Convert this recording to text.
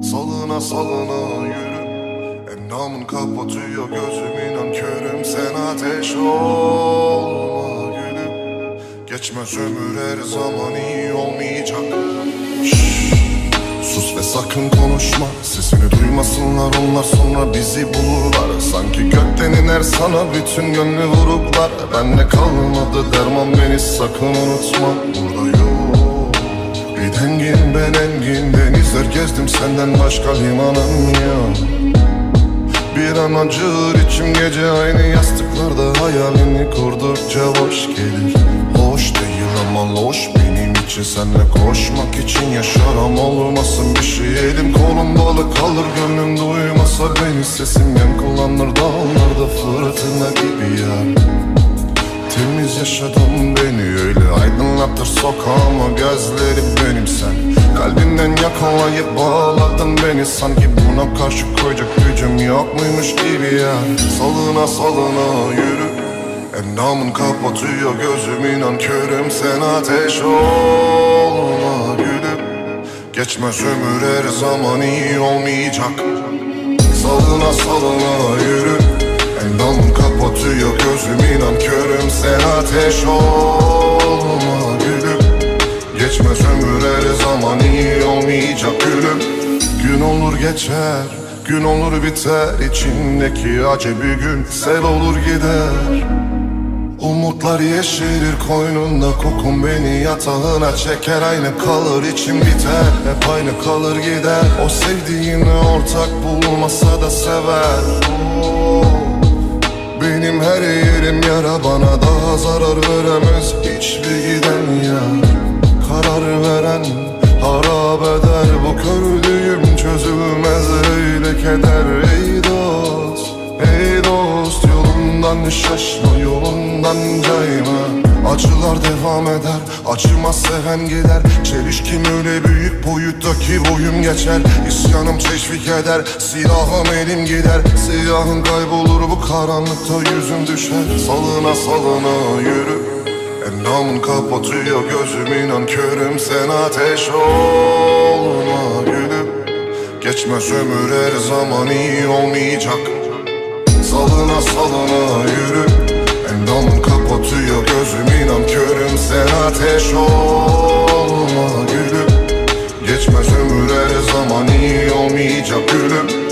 Salına salına yürü. Endamın kapatıyor gözüm inan körüm. Sen ateş olma gülüm. Geçmez ömür her zaman iyi olmayacak. Şşş, Sus ve sakın konuşma. Sesini duymasınlar onlar sonra bizi bulurlar. Sanki gökten iner sana bütün gönlü vuruklar Bende kalmadı derman beni sakın unutma. Burada yok. Bir dengin ben engin gezdim senden başka limanım yok. Bir an acır içim gece aynı yastıklarda hayalini kurdukça boş gelir. Hoş değil ama loş benim için. Senle koşmak için yaşarım olmasın bir şey. Elim kolum balık kalır gönlüm duymasa beni. Sesim yankılanır dağlarda fırtına gibi ya Temiz yaşadım beni öyle aydınlatır sokağıma. Gözleri benim yakalayıp bağladın beni sanki buna karşı koyacak gücüm yok muymuş gibi ya. Salına salına yürü Endamın kapatıyor gözüm inan körüm sen ateş olma gülüm. Geçmez ömür her zaman iyi olmayacak. Salına salına yürü Endamım kapatıyor gözüm inan körüm Sen ateş olma geçer. Gün olur biter içindeki acı bir gün Sel olur gider. Umutlar yeşerir koynunda kokun beni yatağına çeker. Aynı kalır içim biter hep aynı kalır gider. O sevdiğini ortak bulmasa da sever keder Ey dost, ey dost. Yolundan şaşma, yolundan cayma. Acılar devam eder, acımaz seven gider. Çelişkim öyle büyük boyuttaki boyum geçer. İsyanım teşvik eder, silahım elim gider. Siyahın kaybolur bu karanlıkta yüzüm düşer. Salına salına yürü. Endamın kapatıyor gözüm inan körüm Sen ateş gülüm Geçmez ömür her zaman iyi olmayacak. Salına salına yürü. Endam kapatıyor gözüm inan körüm Sen ateş olma gülüm. Geçmez ömür her zaman iyi olmayacak gülüm.